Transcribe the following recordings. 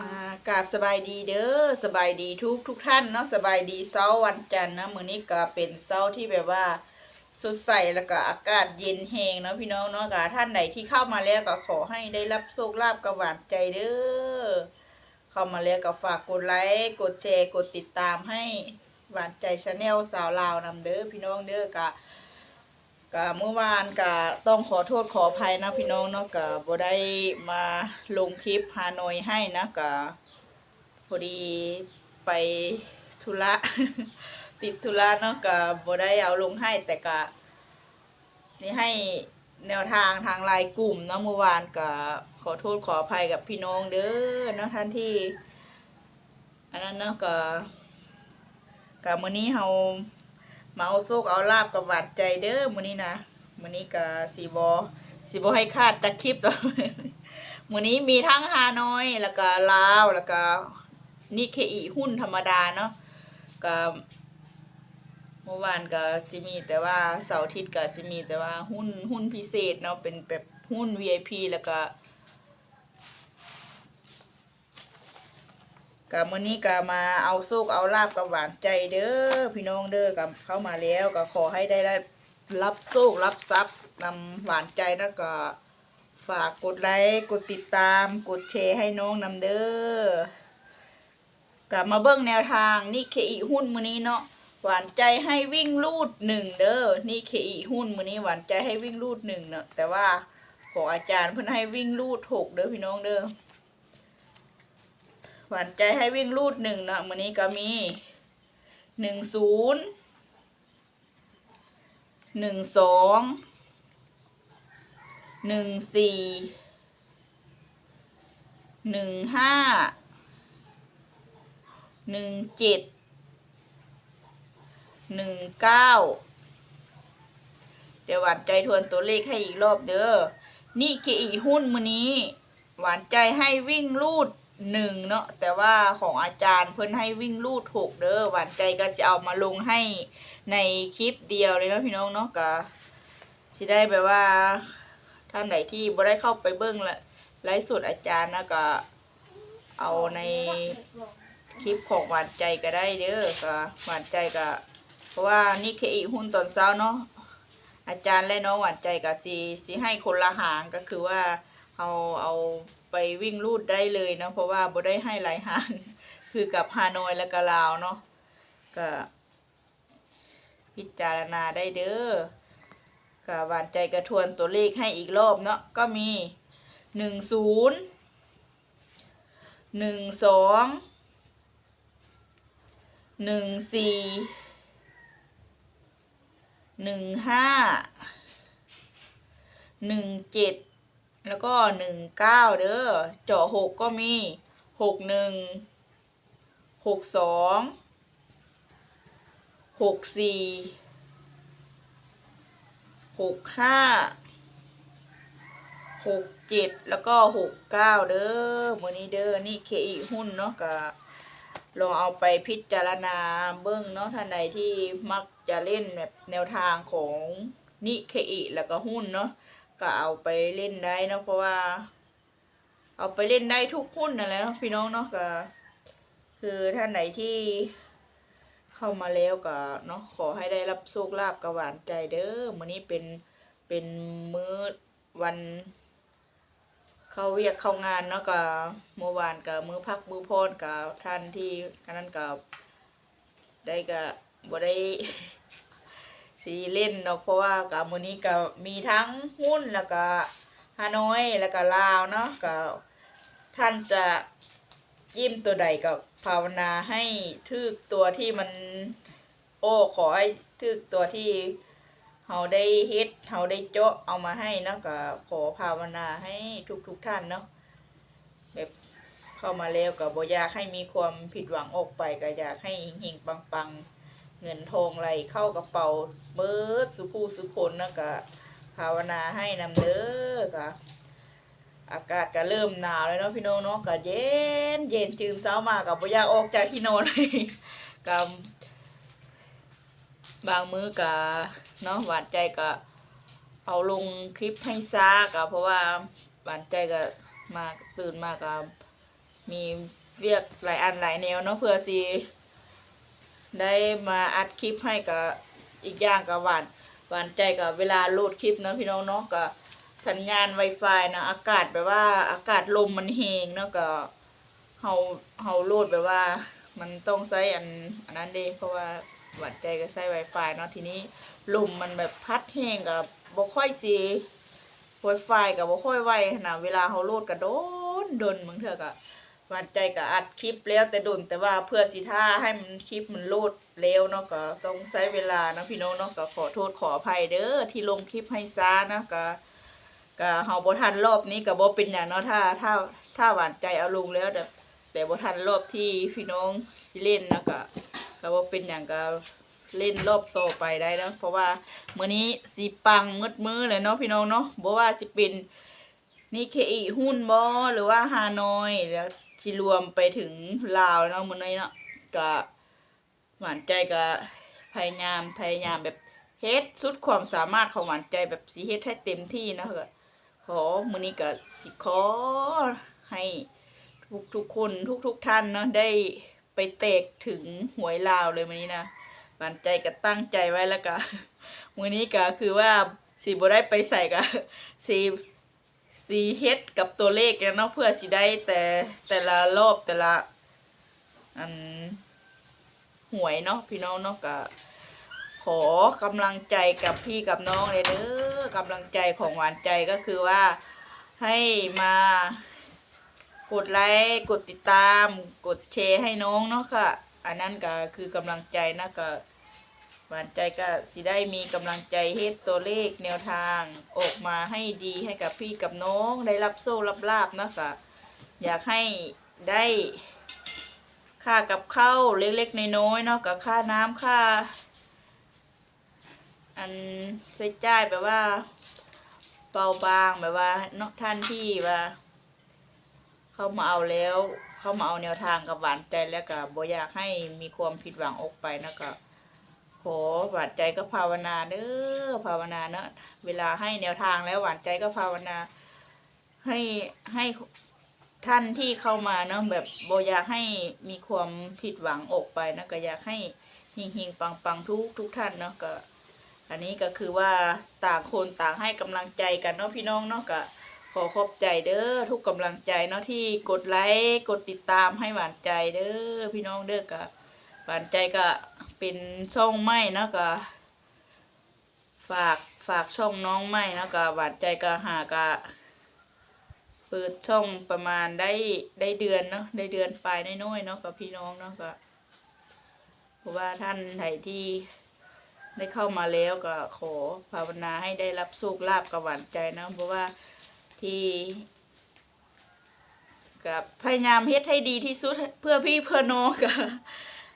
อ่ากราบสบายดีเด้อสบายดีทุกทุกท่านเนาะสบายดีเช้าวันจันทร์นะมื้อนี้ก็เป็นเช้าที่แบบว่าสดใสแล้วก็อากาศเย็นแฮงเนาะพี่น้องเนาะก็ท่านไหนที่เข้ามาแล้วก็ขอให้ได้รับโชคลาภกับหวานใจเด้อเข้ามาแล้วก็ฝากกดไลค์กดแชร์กดติดตามให้หวานใจชาแนลสาวลาวนำเด้อพี่น้องเด้อก็ ก็เมื่อวานก็ต้องขอโทษขออภัยนะพี่น้องเนาะก็บ่ได้มาลงคลิปฮานอยให้นะก็พอดีไปธุระติดธุระเนาะก็บ่ได้เอาลงให้แต่ก็สิให้แนวทางทางไลน์กลุ่มเนาะเมื่อวานก็ขอโทษขออภัยกับพี่น้องเด้อเนาะท่านที่ อันนั้นเนาะก็ก็มื้อนี้เฮา มาเอาโซกเอาลาบกับหวานใจเด้อมื้อนี้นะมื้อนี้ก็สีบอสีบอให้คาดจากคลิปต่อมื้อนี้มีทั้งฮานอยแล้วก็ลาวแล้วก็นิเคอีหุ้นธรรมดาเนาะก็เมื่อวานก็จะมีแต่ว่าเสาร์อาทิตย์ก็จะมีแต่ว่าหุ้นหุ้นพิเศษเนาะเป็นแบบหุ้น VIP แล้วก็ ก็มื้อนี้ก็มาเอาโซกเอาลาบกับหวานใจเด้อพี่น้องเด้อกับเข้ามาแล้วก็ขอให้ได้รับโซกรับทรัพย์นำหวานใจแล้วก็ฝากกดไลค์กดติดตามกดแชร์ให้น้องนำเด้อกลับมาเบิ่งแนวทางนี่เคอีหุ้นมื้อนี้เนาะหวานใจให้วิ่งลูดหนึ่งเด้อนี่เคอีหุ้นมื้อนี้หวานใจให้วิ่งลูดหนึ่งเนาะแต่ว่าของอาจารย์เพิ่นให้วิ่งลูดหกเด้อพี่น้องเด้อ หวานใจให้วิ่งรูดหนึ่งเนาะมื้อนี้ก็มีหนึ่งศูนย์หนึ่งสองหนึ่งสี่หนึ่งห้าหนึ่งเจ็ดหนึ่งเก้าเดี๋ยวหวานใจทวนตัวเลขให้อีกรอบเด้อนี่คืออีหุ้นมือนี้ หวานใจให้วิ่งลูด หนึ่งเนาะแต่ว่าของอาจารย์เพิ่นให้วิ่งลูดหกเด้อหวานใจก็จะเอามาลงให้ในคลิปเดียวเลยเนาะพี่น้องเนาะก็สิได้แบบว่าท่านไหนที่บ่ได้เข้าไปเบิ่งละไลฟ์สดอาจารย์นะก็เอาในคลิปของหวานใจก็ได้เด้อก็หวานใจก็เพราะว่านี่คืออีหุ้นตอนเช้าเนาะอาจารย์และน้องหวานใจกับซีซีให้คนละหางก็คือว่า เอาเอาไปวิ่งรูดได้เลยเนาะเพราะว่าบ่ได้ให้หลายหางคือกับฮานอยและกะลาวเนาะก็พิจารณาได้เด้อก็หวานใจกระทวนตัวเลขให้อีกรอบเนาะก็มีหนึ่งศูนย์หนึ่งสองหนึ่งสี่หนึ่งห้าหนึ่งเจ็ด แล้วก็หนึ่งเก้าเด้อเจาะหกก็มีหกหนึ่งหกสองหกสี่หกห้าหกเจ็ดแล้วก็หกเก้าเด้อมือนี้เด้อนี่เคอีหุ้นเนาะก็ลองเอาไปพิจารณาเบิ้องเนาะท่านใดที่มักจะเล่นแบบแนวทางของนิเคอิแล้วก็หุ้นเนาะ ก็เอาไปเล่นได้เนาะเพราะว่า เอาไปเล่นได้ทุกหุ้นนั่นแหละเนาะพี่น้องเนาะก็ คือท่านไหนที่เข้ามาแล้วก็เนาะขอให้ได้รับโชคลาภกระหวานใจเด้อมื้อนี้เป็นเป็นมื้อวันเข้าเวียกเข้างานเนาะกับเมื่อวานกับมื้อพักมื้อพรกับท่านที่นนั้นกับได้กับบ่ได้ สีเล่นเนาะเพราะว่ากับมือนี้ก็มีทั้งหุ้นแล้วก็ฮานอยแล้วก็ลาวเนาะกับท่านจะจิ้มตัวใดกับภาวนาให้ทึกตัวที่มัน โอ้ขอให้ทึกตัวที่เฮาได้เฮ็ดเฮาได้เจาะเอามาให้เนาะก็ขอภาวนาให้ทุกทุกท่านเนาะแบบเข้ามาแล้วก็บ่อยากให้มีความผิดหวังออกไปก็อยากให้หิ่งๆปังๆ เงินทองไหลเข้ากระเป๋าเบิดสุขูสุคนนะก็ภาวนาให้นำเด้อก็อากาศก็เริ่มหนาวแล้วเนาะพี่น้องเนาะก็เย็นเย็นจืนเช้ามาก็บ่อยากออกจากที่นอนเลยก็บบางมื้อกะเนาะหวานใจก็เอาลงคลิปให้ซากะเพราะว่าหวานใจก็มาตื่นมากับมีเวียกหลายอันหลายแนวเนาะเพื่อสิ ได้มาอัดคลิปให้กับอีกอย่างกับหวานหวานใจกับเวลาโหลดคลิปเนาะพี่น้องเนาะก็สัญญาณ Wi-Fi นะอากาศแบบว่าอากาศลมมันแหงเนาะก็เฮาเฮาโหลดแบบว่า มันต้องใช้อันอันนั้นเด้เพราะว่าหวานใจก็ใช้ Wi-Fi เนาะทีนี้ลมมันแบบพัดแห้งกับบ่ค่อยสิ Wi-Fi กับบ่ค่อยไวขนาดเวลาเฮาโหลดก็โดนโดนบางเทื่อก็ วานใจก็อัดคลิปแล้วแต่โดนแต่ว่าเพื่อสิท่าให้มันคลิปมันโลดเร็วเนาะก็ต้องใช้เวลานะพี่น้องเนาะก็ขอโทษขออภัยเด้อที่ลงคลิปให้ช้านะก็ก็เฮาบ่ทันรอบนี้ก็บ่เป็นหยังเนาะถ้าถ้าถ้าหวานใจเอาลงแล้วแต่แต่บ่ทันรอบที่พี่น้องเล่นนะก็ก็บ่เป็นหยังก็เล่นรอบต่อไปได้นะเพราะว่ามื้อนี้สิปังมืดมือเลยเนาะพี่น้องเนาะบ่ว่าสิเป็นนี่เคอีหุ้นบอหรือว่าฮานอยแล้ว ที่รวมไปถึงลาวเนาะมื้อนี้เนาะก็หวานใจก็พยายามพยายามแบบเฮ็ดสุดความสามารถของหวานใจแบบสิเฮ็ดให้เต็มที่นะก็ขอมื้อนี้ก็สิขอให้ทุกทุกคนทุกทุกท่านเนาะได้ไปเตกถึงหวยลาวเลยมื้อนี้นะหวานใจก็ตั้งใจไว้แล้วก็มื้อนี้ก็คือว่าสิบ่ได้ไปใส่ก็สิ สีเฮ็ดกับตัวเลขเนี่ยเนาะเพื่อสิได้แต่แต่ละรอบแต่ละอันหวยเนาะพี่น้องเนาะก็ขอกำลังใจกับพี่กับน้องเลยเด้อกำลังใจของหวานใจก็คือว่าให้มากดไลค์กดติดตาม กดแชร์ให้น้องเนาะค่ะ อันนั้นก็คือกำลังใจนะก็ หวานใจก็สิได้มีกำลังใจเฮ็ดตัวเลขแนวทางออกมาให้ดีให้กับพี่กับน้องได้รับโซ่รับลาบนะคะอยากให้ได้ค่ากับข้าวเล็กๆน้อยๆเนาะกับค่าน้ำค่า อันใช้จ่ายแบบว่าเบาบางแบบว่าเนอกท่านที่ว่าเขามาเอาแล้วเขามาเอาแนวทางกับหวานใจแล้วก็บ่อยากให้มีความผิดหวังออกไปนะก็ ขอหวานใจก็ภาวนาเด้อภาวนาเนอะเวลาให้แนวทางแล้วหวานใจก็ภาวนา ให้ให้ท่านที่เข้ามาเนาะแบบโบอยากให้มีความผิดหวังออกไปนะก็อยากให้หิงหิงปังปังทุกทุกท่านเนาะก็ อันนี้ก็คือว่าต่างคนต่างให้กำลังใจกันเนาะพี่น้องเนาะก็ขอขอบใจเด้อทุกกำลังใจเนาะที่กดไลค์กดติดตามให้หวานใจเด้อพี่น้องเด้อก็ หวานใจก็เป็นช่องไม้เนาะก็ ฝากฝากช่องน้องไม้เนาะก็หวานใจก็หากะเปิดช่องประมาณได้ได้เดือนเนาะได้เดือนปลายน้อยๆเนาะกับพี่น้องเนาะก็เพราะว่าท่านไหนที่ได้เข้ามาแล้วก็ขอภาวนาให้ได้รับโชคลาภกับหวานใจเนาะเพราะว่าที่กับพยายามเฮ็ดให้ดีที่สุดเพื่อพี่เพื่อน้องกับ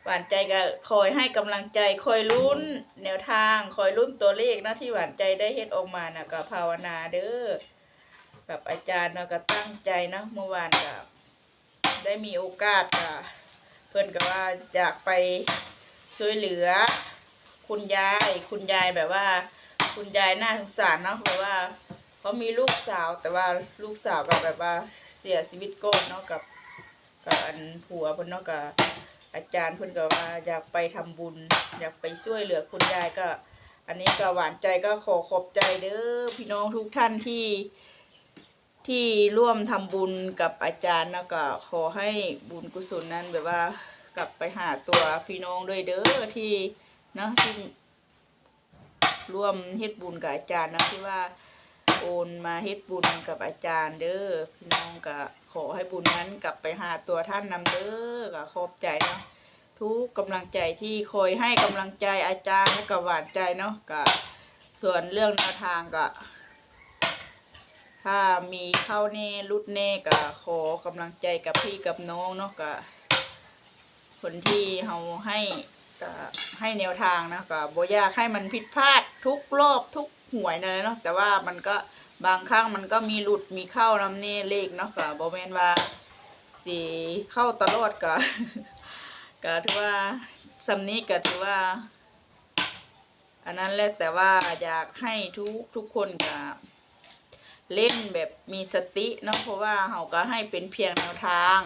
หวานใจก็คอยให้กำลังใจคอยลุ้นแนวทางคอยลุ้นตัวเลขนะที่หวานใจได้เฮ็ดออกมานะก็ภาวนาเด้อกับอาจารย์เนาะก็ตั้งใจนะเมื่อวานก็ได้มีโอกาสก็เพิ่อนก็ว่าอยากไปช่วยเหลือ คุณยาย คุณยายแบบว่า คุณยายน่าสงสารเนาะเพราะว่าเขามีลูกสาวแต่ว่าลูกสาวก็แบบว่าเสียชีวิตก่อนเนาะกับกับอันผัวเพิ่นเนาะกับ อาจารย์เพิ่นก็ว่าอยากไปทำบุญ อยากไปช่วยเหลือคุณยายก็ อันนี้ก็หวานใจก็ขอขอบใจเด้อพี่น้องทุกท่านที่ที่ร่วมทำบุญกับอาจารย์แล้วก็ขอให้บุญกุศลนั้นแบบว่ากลับไปหาตัวพี่น้องด้วยเด้อที่เนาะที่ร่วมเฮ็ดบุญกับอาจารย์นะที่ว่า โอนมาเฮ็ดบุญกับอาจารย์เด้อพี่น้องก็ขอให้บุญนั้นกลับไปหาตัวท่านนำเด้อก็ขอบใจเนาะทุกกำลังใจที่คอยให้กำลังใจอาจารย์และก็หวานใจเนาะก็ส่วนเรื่องแนวทางก็ถ้ามีเข้าแน่รุดแน่ก็ขอกำลังใจกับพี่กับน้องเนาะก็คนที่เฮาให้ ก็ให้แนวทางนะก็บอยากให้มันผิดพลาดทุกรอบทุกหวยเลยเนาะแต่ว่ามันก็บางครั้งมันก็มีหลุดมีเข้านำเน่เลขเนาะก็บ่แมนว่าสิเข้าตลอดก็ก็ถือว่าสำนี้ก็ถือว่า อันนั้นแหละแต่ว่าอยากให้ทุกทุกคนก็เล่นแบบมีสติเนาะเพราะว่าเขาก็ให้เป็นเพียงแนวทาง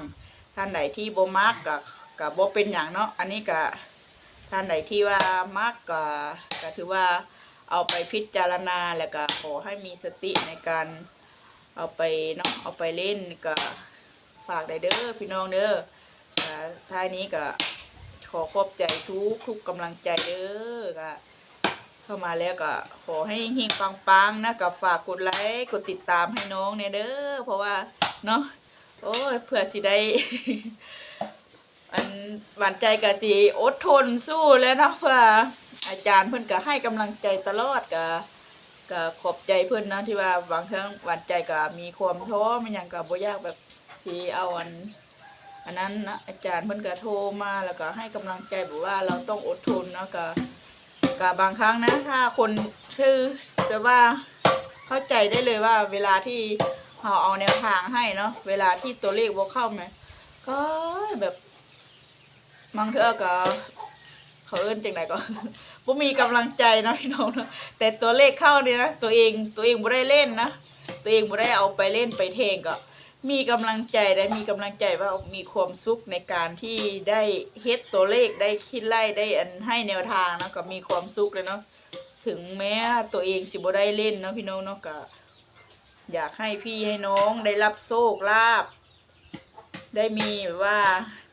ท่านไหนที่บ่มักก็ก็บ่เป็นหยังเนาะอันนี้ก็ ท่านไหนที่ว่ามักก็ก็ถือว่าเอาไปพิจารณาแล้วก็ขอให้มีสติในการเอาไปเนาะเอาไปเล่นก็ฝากได้เด้อพี่น้องเด้อท้ายนี้ก็ขอขอบใจทุกทุกกำลังใจเด้อก็เข้ามาแล้วก็ขอให้เฮงปังๆนะก็ฝากกดไลค์กดติดตามให้น้องเนี่ยเด้อเพราะว่าเนาะโอ้ยเผื่อสิได้ อันหวานใจก็สิอดทนสู้แล้วเนาะเพื่ออาจารย์เพิ่อนก็ให้กำลังใจตลอดก็ก็ขอบใจเพิ่นนะที่ว่าบางครั้งหวานใจก็มีความท้อมันยังก็บ่ยากแบบสิเอาอันอันนั้นนะอาจารย์เพิ่อนก็โทรมาแล้วก็ให้กำลังใจบอกว่าเราต้องอดทนเนาะก็กับบางครั้งนะถ้าคนชื่อแบบว่าเข้าใจได้เลยว่าเวลาที่เราเอาแนวทางให้เนาะเวลาที่ตัวเลขวกเข้ามาก็แบบ บางเทื่อก็เขาเอิ้นจังไหนก็บ่มีกำลังใจนะพี่น้องเนาะแต่ตัวเลขเข้านี่นะตัวเองตัวเองบ่ได้เล่นนะตัวเองบ่ได้เอาไปเล่นไปเทงก็ มีกำลังใจได้มีกำลังใจว่ามีความสุขในการที่ได้เฮ็ดตัวเลขได้คิดไล่ได้อันให้แนวทางนะก็มีความสุขเลยเนาะถึงแม้ตัวเองสิบ่ได้เล่นเนาะพี่น้องเนาะก็อยากให้พี่ให้น้องได้รับโชคลาภ ได้มีว่า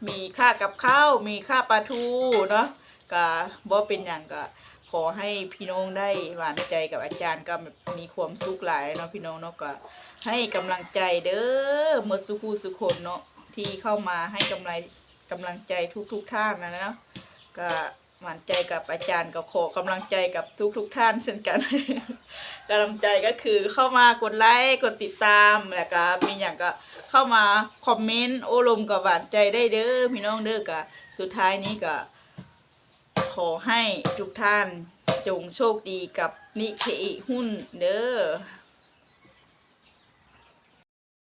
มีค่ากับข้าวมีค่าปลาทูเนาะก็บ่เป็นอย่างก็ขอให้พี่น้องได้หวานใจกับอาจารย์ก็มีความสุขหลายเนาะพี่น้องเนาะก็ให้กำลังใจเด้อเมื่อสุขูสุคนเนาะที่เข้ามาให้กำลังกำลังใจทุกทุกๆท่านนะเนาะก็ หวานใจกับอาจารย์ก็ขอกำลังใจกับทุกทุกท่านเช่นกันกำลังใจก็คือเข้ามากดไลค์กดติดตามแล้วก็มีอย่างก็เข้ามาคอมเมนต์โอลมกับหวานใจได้เด้อพี่น้องเด้อก็สุดท้ายนี้ก็ขอให้ทุกท่านจงโชคดีกับนิเคอิหุ้นเด้อ